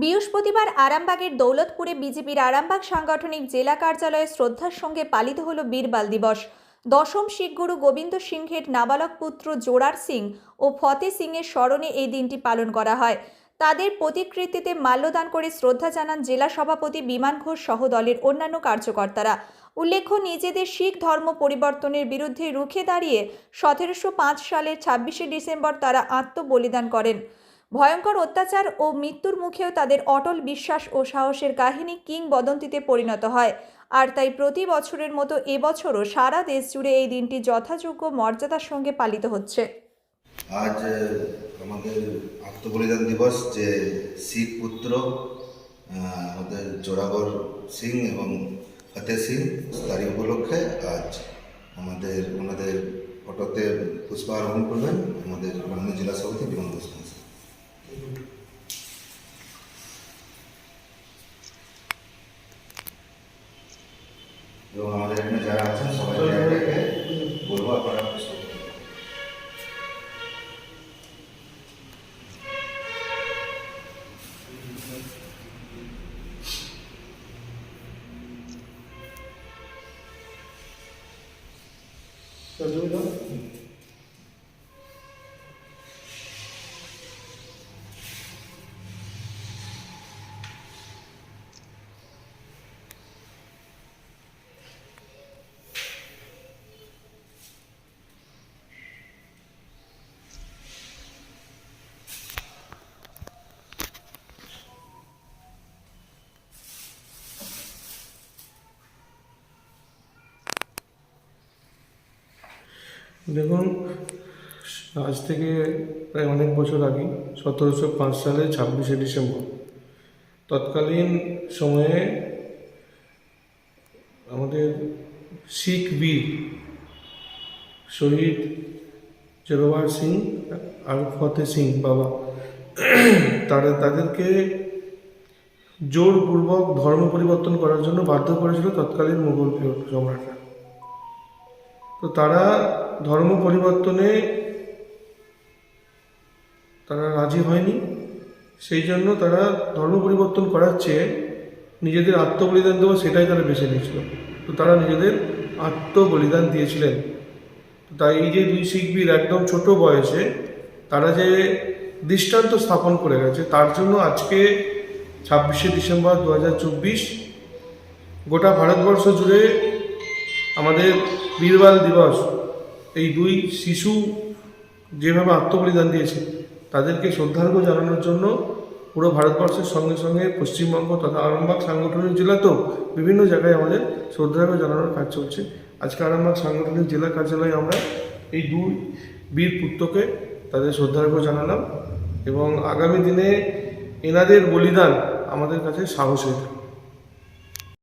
বৃহস্পতিবার আরামবাগের দৌলতপুরে বিজেপির আরামবাগ সাংগঠনিক জেলা কার্যালয়ে শ্রদ্ধার সঙ্গে পালিত হল বীরবাল দিবস। দশম শিখ গুরু গোবিন্দ সিংহের নাবালক পুত্র জোরার সিং ও ফতে সিংয়ের স্মরণে এই দিনটি পালন করা হয়। তাদের প্রতিকৃতিতে মাল্যদান করে শ্রদ্ধা জানান জেলা সভাপতি বিমান ঘোষ সহ দলের অন্যান্য কার্যকর্তারা। উল্লেখ্য, নিজেদের শিখ ধর্ম পরিবর্তনের বিরুদ্ধে রুখে দাঁড়িয়ে সতেরোশো পাঁচ সালের ছাব্বিশে ডিসেম্বর তারা আত্মবলিদান করেন। ভয়ঙ্কর অত্যাচার ও মৃত্যুর মুখেও তাদের অটল বিশ্বাস ও সাহসের কাহিনী কিংবদন্তিতে পরিণত হয়। আর তাই প্রতি বছরের মতো এবছরও সারা দেশ জুড়ে এই দিনটি যথাযোগ্য মর্যাদার সঙ্গে পালিত হচ্ছে। আজ আমাদের আত্মবলিদান দিবস যে শিখ পুত্র আমাদের জোড়াগড় সিং এবং ফতেহ সিং, তারই উপলক্ষে আজ আমাদের, ওনাদের ফটোতে পুষ্পারোপণ করবেন আমাদের জেলা সভাপতি বিমান ঘোষ। এবং আমাদের এখানে যারা আছেন সবাই একে একে বলবো আপনারা পুষ্প- দেখুন, আজ থেকে প্রায় অনেক বছর আগে, সতেরোশো পাঁচ সালের ছাব্বিশে ডিসেম্বর। তৎকালীন সময়ে আমাদের শিখ বীর শহীদ জোরবার সিং, আর ফতে সিং বাবা, তারা তাদেরকে জোরপূর্বক ধর্ম পরিবর্তন করার জন্য বাধ্য করেছিল তৎকালীন মুঘল সম্রাটরা। তো তারা ধর্ম পরিবর্তনে তারা রাজি হয়নি, সেই জন্য তারা ধর্ম পরিবর্তন করার চেয়ে নিজেদের আত্মবলিদান দেওয়া সেটাই তারা বেছে নিয়েছিল। তো তারা নিজেদের আত্মবলিদান দিয়েছিলেন। তাই এই যে দুই শিখবীর একদম ছোট বয়সে তারা যে দৃষ্টান্ত স্থাপন করে গেছে, তার জন্য আজকে ছাব্বিশে ডিসেম্বর দু হাজার চব্বিশ গোটা ভারতবর্ষ জুড়ে আমাদের বীরবাল দিবস এই দুই শিশু যেভাবে আত্মবলিদান দিয়েছে, তাদেরকে শ্রদ্ধার্ঘ জানানোর জন্য পুরো ভারতবর্ষের সঙ্গে সঙ্গে পশ্চিমবঙ্গ তথা আরামবাগ সাংগঠনিক জেলাতেও বিভিন্ন জায়গায় আমাদের শ্রদ্ধার্ঘ জানানোর কাজ চলছে। আজকে আরামবাগ সাংগঠনিক জেলা কার্যালয়ে আমরা এই দুই বীর পুত্রকে তাদের শ্রদ্ধার্ঘ জানালাম এবং আগামী দিনে এনাদের বলিদান আমাদের কাছে সাহস সাহসের।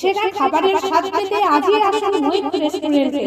সেরা খাবারের স্বাদ পেতে আজই আসুন মৈত্র রেস্টুরেন্টে